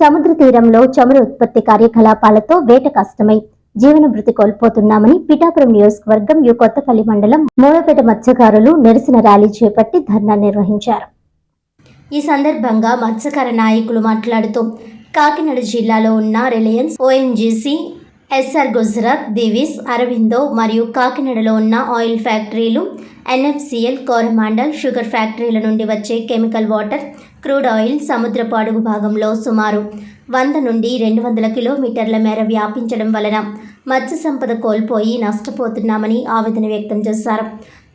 సముద్ర తీరంలో చమురు ఉత్పత్తి కార్యకలాపాలతో వేట కష్టమై జీవన భృతి కోల్పోతున్నామని పిఠాపురం నియోజకవర్గం యు కొత్తపల్లి మండలం మూలపేట మత్స్యకారులు నిరసన ర్యాలీ చేపట్టి ధర్నా నిర్వహించారు. ఈ సందర్భంగా మత్స్యకార నాయకులు మాట్లాడుతూ కాకినాడ జిల్లాలో ఉన్న Reliance O N G C S R Gujarat Divis Aurobindo మరియు కాకినాడలో ఉన్న ఆయిల్ ఫ్యాక్టరీలు ఎన్ఎఫ్సిఎల్ కోరమాండల్ షుగర్ ఫ్యాక్టరీల నుండి వచ్చే కెమికల్ వాటర్ క్రూడ్ ఆయిల్ సముద్రపు అడుగు భాగంలో సుమారు వంద నుండి రెండు వందల కిలోమీటర్ల మేర వ్యాపించడం వలన మత్స్య సంపద కోల్పోయి నష్టపోతున్నామని ఆవేదన వ్యక్తం చేశారు.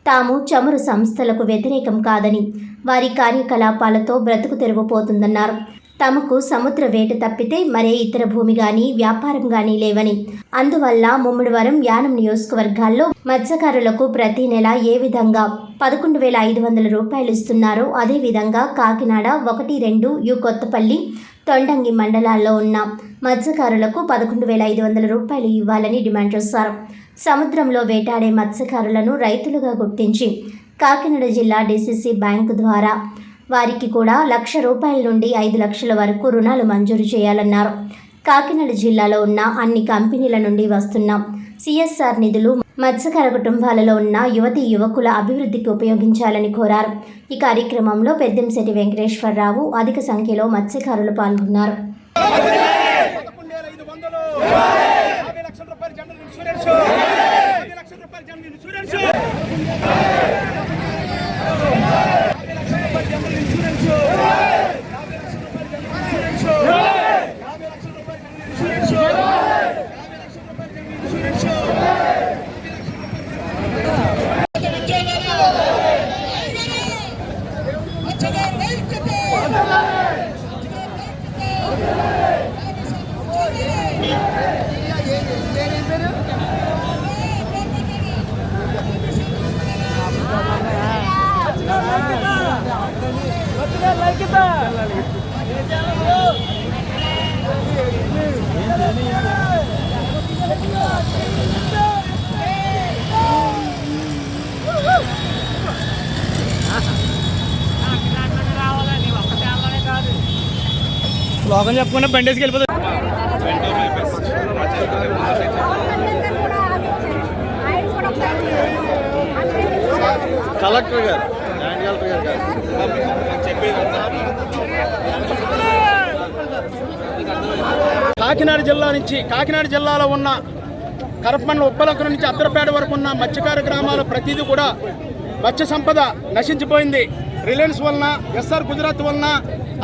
తాము చమురు సంస్థలకు వ్యతిరేకం కాదని వారి కార్యకలాపాలతో బ్రతుకు తెరువుపోతుందన్నారు తమకు సముద్ర వేట తప్పితే మరే ఇతర భూమి గాని వ్యాపారం గాని లేవని. అందువల్ల ముమ్మడివరం యానం నియోజకవర్గాల్లో మత్స్యకారులకు ప్రతి నెల ఏ విధంగా పదకొండు వేల ఐదు వందల రూపాయలు ఇస్తున్నారో. అదేవిధంగా కాకినాడ ఒకటి రెండు యు కొత్తపల్లి తొండంగి మండలాల్లో ఉన్న మత్స్యకారులకు పదకొండు వేల ఐదు వందల రూపాయలు ఇవ్వాలని డిమాండ్ చేశారు. సముద్రంలో వేటాడే మత్స్యకారులను రైతులుగా గుర్తించి కాకినాడ జిల్లా డిసిసి బ్యాంకు ద్వారా వారికి కూడా లక్ష రూపాయల నుండి ఐదు లక్షల వరకు రుణాలు మంజూరు చేయాలన్నారు. కాకినాడ జిల్లాలో ఉన్న అన్ని కంపెనీల నుండి వస్తున్న సిఎస్ఆర్ నిధులు మత్స్యకార కుటుంబాలలో ఉన్న యువతి యువకుల అభివృద్ధికి ఉపయోగించాలని కోరారు. ఈ కార్యక్రమంలో పెద్దంశెట్టి వెంకటేశ్వరరావు అధిక సంఖ్యలో మత్స్యకారులు పాల్గొన్నారు. ఇన్సూరెన్స్ వేల ఐదు వందలు యాభై లక్షల రూపాయల జనరల్ ఇన్సూరెన్స్ యాభై లక్షల రూపాయల జనరల్ ఇన్సూరెన్స్ యాభై లక్షల రూపాయల జనరల్ ఇన్సూరెన్స్ యాభై లక్షల రూపాయల జనరల్ ఇన్సూరెన్స్ యాభై లక్షల రూపాయల జనరల్ ఇన్సూరెన్స్ యాభై లక్షల రూపాయల జనరల్ ఇన్సూరెన్స్ లోకం చెప్పుకుంటే బండేసి వెళ్ళిపోతుంది కలెక్టర్ గారు ల్యాండ్ కలెక్టర్ గారు కాదు. కాకినాడ జిల్లా నుంచి కాకినాడ జిల్లాలో ఉన్న కరపమండల ఉప్పలకర నుంచి అత్తరపేట వరకు ఉన్న మత్స్యకార గ్రామాల ప్రతిదీ కూడా మత్స్య సంపద నశించిపోయింది రిలయన్స్ వలన ఎస్ఆర్ గుజరాత్ వలన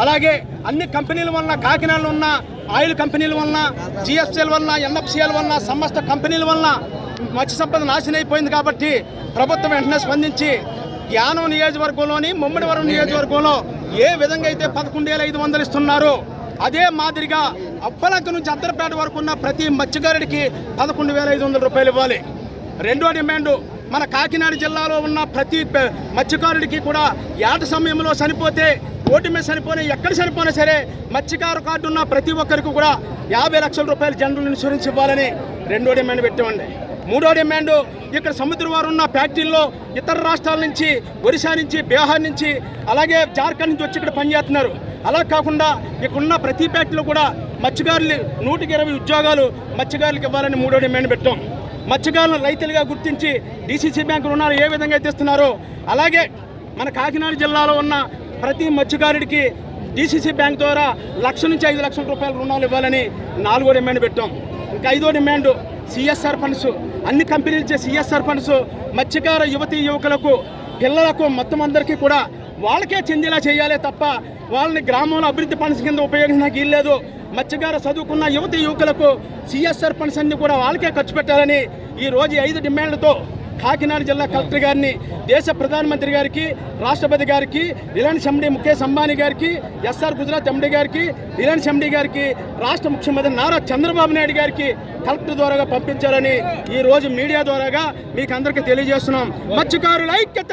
అలాగే అన్ని కంపెనీల వలన కాకినాడలో ఉన్న ఆయిల్ కంపెనీల వలన జిఎస్టీల వలన ఎన్ఎఫ్సిఎల్ వలన సమస్త కంపెనీల వలన మత్స్య సంపద నాశనం అయిపోయింది కాబట్టి ప్రభుత్వం వెంటనే స్పందించి యానం నియోజకవర్గంలోని ముమ్మడివరం నియోజకవర్గంలో ఏ విధంగా అయితే పదకొండు వేల ఐదు వందలు ఇస్తున్నారో అదే మాదిరిగా అప్పలంక నుంచి అద్దరపేట వరకు ఉన్న ప్రతి మత్స్యకారుడికి పదకొండు వేల ఐదు వందల రూపాయలు ఇవ్వాలి. రెండో డిమాండ్ మన కాకినాడ జిల్లాలో ఉన్న ప్రతి మత్స్యకారుడికి కూడా ఏట సమయంలో చనిపోతే ఓటు మీద చనిపోయినా ఎక్కడ చనిపోయినా సరే మత్స్యకారు కార్డు ఉన్న ప్రతి ఒక్కరికి కూడా యాభై లక్షల రూపాయలు జనరల్ ఇన్సూరెన్స్ ఇవ్వాలని రెండో డిమాండ్ పెట్టామండి. మూడో డిమాండ్ ఇక్కడ సముద్రం వారు ఉన్న ఫ్యాక్టరీల్లో ఇతర రాష్ట్రాల నుంచి ఒరిస్సా నుంచి బీహార్ నుంచి అలాగే జార్ఖండ్ నుంచి వచ్చి ఇక్కడ పనిచేస్తున్నారు అలా కాకుండా ఇక్కడున్న ప్రతి ఫ్యాక్టరీలో కూడా మత్స్యకారులు నూటికి ఇరవై ఉద్యోగాలు మత్స్యకారులకు ఇవ్వాలని మూడో డిమాండ్ పెట్టాం. మత్స్యకారులను రైతులుగా గుర్తించి డీసీసీ బ్యాంకు రుణాలు ఏ విధంగా అయితే ఇస్తున్నారో అలాగే మన కాకినాడ జిల్లాలో ఉన్న ప్రతి మత్స్యకారుడికి డీసీసీ బ్యాంక్ ద్వారా లక్ష నుంచి ఐదు లక్షల రూపాయల రుణాలు ఇవ్వాలని నాలుగో డిమాండ్ పెట్టాం. ఇంకా ఐదో డిమాండ్ సిఎస్ఆర్ ఫండ్స్. అన్ని కంపెనీలు ఇచ్చే సిఎస్ఆర్ ఫండ్స్ మత్స్యకార యువతీ యువకులకు పిల్లలకు మొత్తం అందరికీ కూడా వాళ్ళకే చెందేలా చేయాలి తప్ప వాళ్ళని గ్రామంలో అభివృద్ధి ఫండ్స్ కింద ఉపయోగించడానికి వీల్లేదు మత్స్యకార చదువుకున్న యువతి యువకులకు సిఎస్ఆర్ ఫండ్స్ అన్ని కూడా వాళ్ళకే ఖర్చు పెట్టాలని ఈ రోజు ఐదు డిమాండ్లతో కాకినాడ జిల్లా కలెక్టర్ గారిని దేశ ప్రధానమంత్రి గారికి రాష్ట్రపతి గారికి రిలయన్స్ ఎండి ముఖేష్ అంబానీ గారికి ఎస్ఆర్ గుజరాత్ ఎండి గారికి రిలయన్స్ ఎండి గారికి రాష్ట్ర ముఖ్యమంత్రి నారా చంద్రబాబు నాయుడు గారికి కలెక్టర్ ద్వారాగా పంపించాలని ఈ రోజు మీడియా ద్వారాగా మీకు అందరికీ తెలియజేస్తున్నాం. మత్స్యకారుల ఐక్యత!